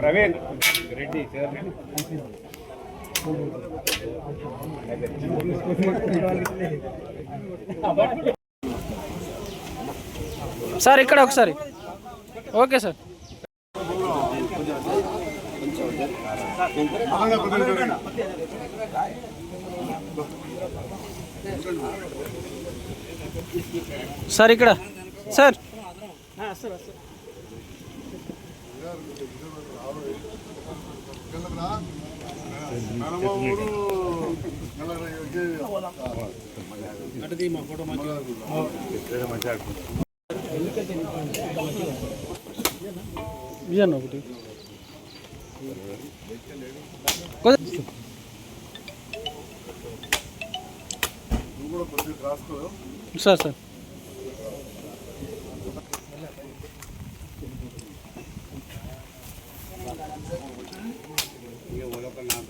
Praveen. Reddy sir ఇక్కడ ఒకసారి. Okay sir. Sir ఇక్కడ. సార్. ఇయ్యండి ఒకటి సార్ సార్.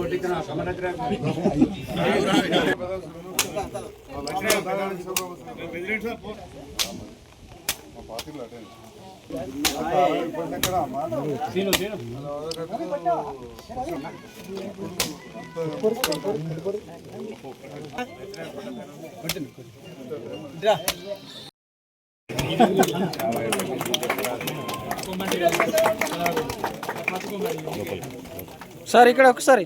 ఒట్టించిన పార్టీలో అటెండ్ సీను సీను సార్ ఇక్కడ ఒకసారి.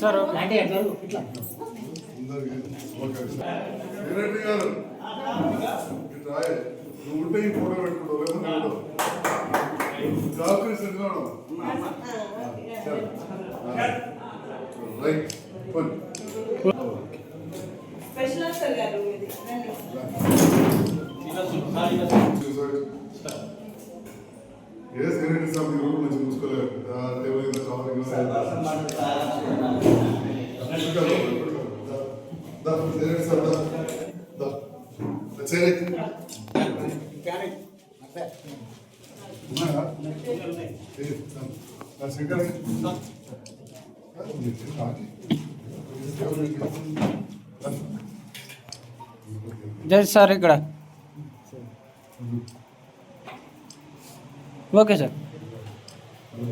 సార్ కిరణ్ గారు నువ్వు ఉంటే ఈ ఫోటో పెట్టుకుంటావు లేకపోతే జాగ్రత్త శ్రీరాడు రైట్ స్పెషల్ ఆఫీసర్ గారు. ఏ సెక్రటరీ సార్ మీరు చూసుకోలేదు మీద కావాలి సెక్రటరీ సార్ దా సెక్రటరీ శంకర్ జై సార్ ఇక్కడ ఓకే సార్ మీ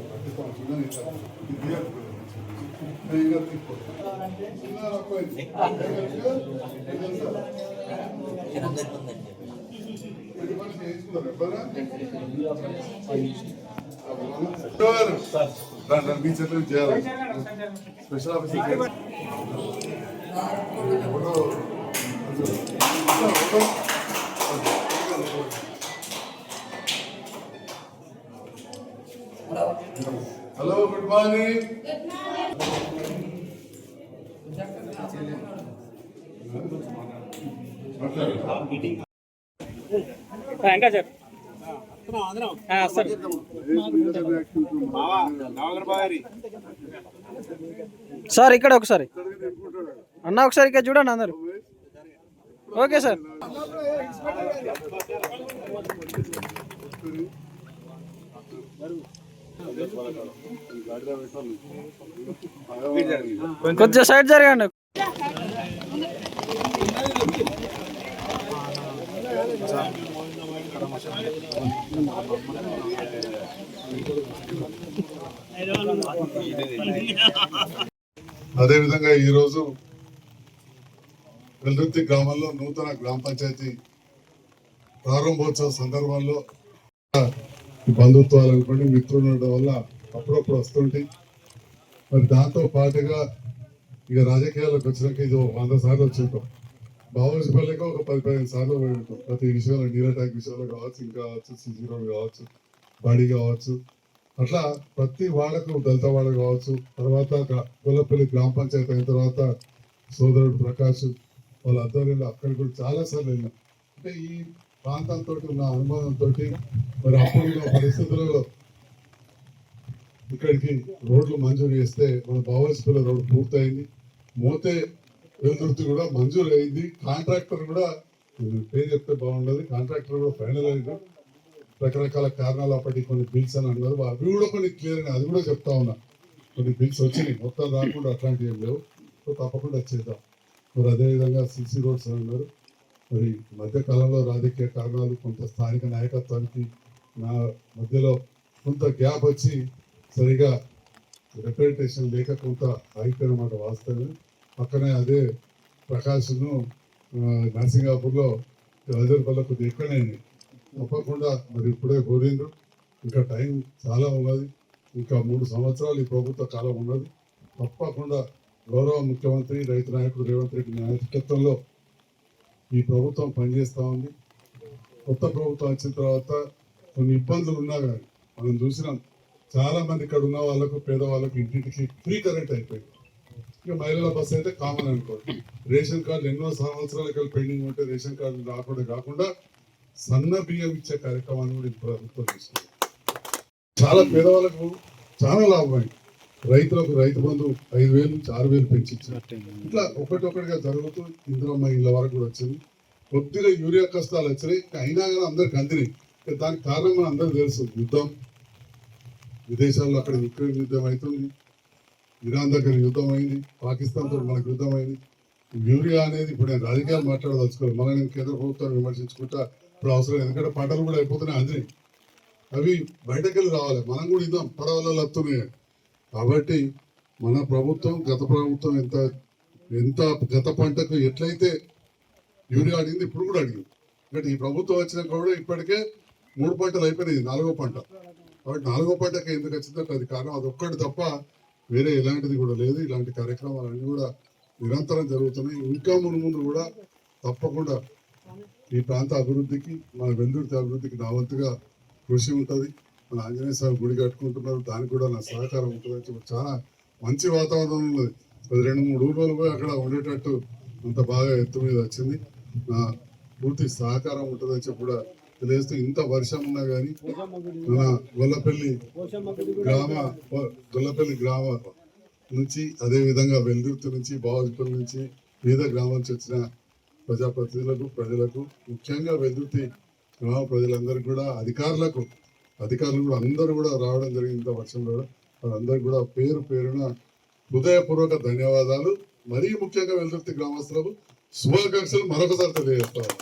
చేతులు చేయాలి special officer hello good morning ఇంకా సార్. సార్ నవగర్ బాగారి సార్ ఇక్కడ ఒకసారి. అన్న ఒకసారి ఇక్కడ చూడండి అందరు. Okay sir. కొంచెం సైడ్ జరగండి. అదేవిధంగా ఈరోజు వెల్లుర్తి గ్రామంలో నూతన గ్రామ పంచాయతీ ప్రారంభోత్సవ సందర్భంలో బంధుత్వాలు అనుకోండి మిత్రులు ఉండడం వల్ల అప్పుడప్పుడు వస్తుంటే మరి దాంతో పాటుగా ఇక రాజకీయాలకు వచ్చినాక ఇది వంద సార్లు వచ్చి ఉంటాం బావోసిపల్లికి ఒక పది పదిహేను సార్లు పోయి ప్రతి విషయంలో నీర్ అటాక్ విషయంలో కావచ్చు ఇంకా కావచ్చు సిజీరో కావచ్చు బడి కావచ్చు. అట్లా ప్రతి వాళ్ళకు దళిత వాళ్ళు కావచ్చు. తర్వాత గొల్లపల్లి గ్రామ పంచాయతీ అయిన తర్వాత సోదరుడు ప్రకాష్ వాళ్ళ ఆధ్వర్యంలో అక్కడికి కూడా చాలా సార్లు వెళ్ళాం అంటే ఈ ప్రాంతంతో ఉన్న అనుభవంతో మరి అప్పుడు పరిస్థితులలో ఇక్కడికి రోడ్లు మంజూరు చేస్తే మన బావోసిపల్లి రోడ్డు పూర్తయింది. మోతే వెలుతుర్తి కూడా మంజూరు అయింది కాంట్రాక్టర్ కూడా పేరు చెప్తే బాగుండదు కాంట్రాక్టర్ కూడా ఫైనల్ అయింది. రకరకాల కారణాలు అప్పటికి కొన్ని బిల్స్ అని అన్నారు. అవి కూడా కొన్ని క్లియర్ అయినాయి. అది కూడా చెప్తా ఉన్నా. కొన్ని బిల్స్ వచ్చినాయి. మొత్తం రాకుండా అట్లాంటివి ఏం లేవు. సో తప్పకుండా చేద్దాం. మరి అదేవిధంగా సిసి రోడ్స్ అని అన్నారు. మరి ఈ రాజకీయ కారణాలు కొంత స్థానిక నాయకత్వానికి నా మధ్యలో కొంత గ్యాప్ వచ్చి సరిగా రిప్రజెంటేషన్ లేక కొంత ఆగిపోయినమాట వాస్తవమే. పక్కనే అదే ప్రకాష్ను నరసింగాపూర్లో రాజర్పల్లి కొద్దిగా ఎక్కువనే తప్పకుండా మరి ఇప్పుడే కోరిండ్రు. ఇంకా టైం చాలా ఉన్నది. ఇంకా మూడు సంవత్సరాలు ఈ ప్రభుత్వ కాలం ఉన్నది. తప్పకుండా గౌరవ ముఖ్యమంత్రి రైతు నాయకుడు రేవంత్ రెడ్డి నాయకత్వంలో ఈ ప్రభుత్వం పనిచేస్తూ ఉంది. కొత్త ప్రభుత్వం వచ్చిన తర్వాత కొన్ని ఇబ్బందులు ఉన్నా కానీ మనం చూసినాం. చాలామంది ఇక్కడ ఉన్న వాళ్ళకు పేదవాళ్ళకు ఇంటింటికి ఫ్రీ కరెంట్ అయిపోయింది. ఇక మహిళల బస్సు అయితే కామన్ అనుకోండి. రేషన్ కార్డు ఎన్నో సంవత్సరాలకి పెండింగ్ ఉంటే రేషన్ కార్డు రాకుండా కాకుండా సన్న బియ్యం ఇచ్చే కార్యక్రమాన్ని కూడా ప్రభుత్వం తీసుకుంది చాలా పేదవాళ్ళకు చాలా లాభమైంది రైతులకు రైతు బంధు ఐదు వేలు నుంచి ఆరు వేలు పెంచి ఇట్లా ఒకటొకటిగా జరుగుతూ ఇందిరమ్మ ఇళ్ళ వరకు కూడా వచ్చింది. కొద్దిగా యూరియా కష్టాలు వచ్చినాయి. అయినా కానీ అందరికి అందినాయి. దానికి కారణం మన అందరికి తెలుసు. యుద్ధం. విదేశాల్లో అక్కడ యుక్రెయిన్ యుద్ధం అవుతుంది. ఇరాన్ దగ్గర యుద్ధం అయింది పాకిస్తాన్తో మనకు యుద్ధం అయింది యూరియా అనేది ఇప్పుడు నేను రాజకీయాలు మాట్లాడదలుచుకోవాలి మళ్ళీ నేను కేంద్ర ప్రభుత్వాన్ని విమర్శించుకుంటా ఇప్పుడు అవసరం ఎందుకంటే పంటలు కూడా అయిపోతున్నాయి అందినాయి అవి బయటకెళ్ళి రావాలి. మనం కూడా ఇద్దాం. పడవలలో వస్తున్నాయి కాబట్టి మన ప్రభుత్వం గత ప్రభుత్వం ఎంత ఎంత గత పంటకు ఎట్లయితే యూరియా అడిగింది ఇప్పుడు కూడా అడిగింది. బట్ ఈ ప్రభుత్వం వచ్చినాక కూడా ఇప్పటికే మూడు పంటలు అయిపోయినాయి. నాలుగో పంట. కాబట్టి నాలుగో పంటకి ఎందుకు వచ్చిందంటే అది కారణం. అది ఒక్కటి తప్ప వేరే ఎలాంటిది కూడా లేదు. ఇలాంటి కార్యక్రమాలన్నీ కూడా నిరంతరం జరుగుతున్నాయి. ఇంకా ముందు ముందు కూడా తప్పకుండా ఈ ప్రాంత అభివృద్ధికి మన వెల్లుర్తి అభివృద్ధికి నా వంతుగా కృషి ఉంటుంది. మన ఆంజనేయ స్వామి గుడి కట్టుకుంటున్నారు. దానికి కూడా నా సహకారం ఉంటుంది అని చాలా మంచి వాతావరణం ఉన్నది. రెండు మూడు ఊర్లలో పోయి అక్కడ ఉండేటట్టు అంత బాగా ఎత్తు మీద వచ్చింది. నా పూర్తి సహకారం ఉంటుందని చెప్పి కూడా లేస్తే ఇంత వర్షం ఉన్నా కానీ మన గొల్లపల్లి గ్రామ గొల్లపల్లి గ్రామ నుంచి అదేవిధంగా వెల్దుర్తి నుంచి బావజపల్లి నుంచి వివిధ గ్రామాల నుంచి వచ్చిన ప్రజాప్రతినిధులకు ప్రజలకు ముఖ్యంగా వెల్దుర్తి గ్రామ ప్రజలందరికీ కూడా అధికారులకు అధికారులు కూడా అందరూ కూడా రావడం జరిగింది ఇంత వర్షంలో వారందరికీ వాళ్ళందరికీ కూడా పేరు పేరున హృదయపూర్వక ధన్యవాదాలు. మరీ ముఖ్యంగా వెల్దుర్తి గ్రామస్తులకు శుభాకాంక్షలు మరొకసారి తెలియజేస్తాను.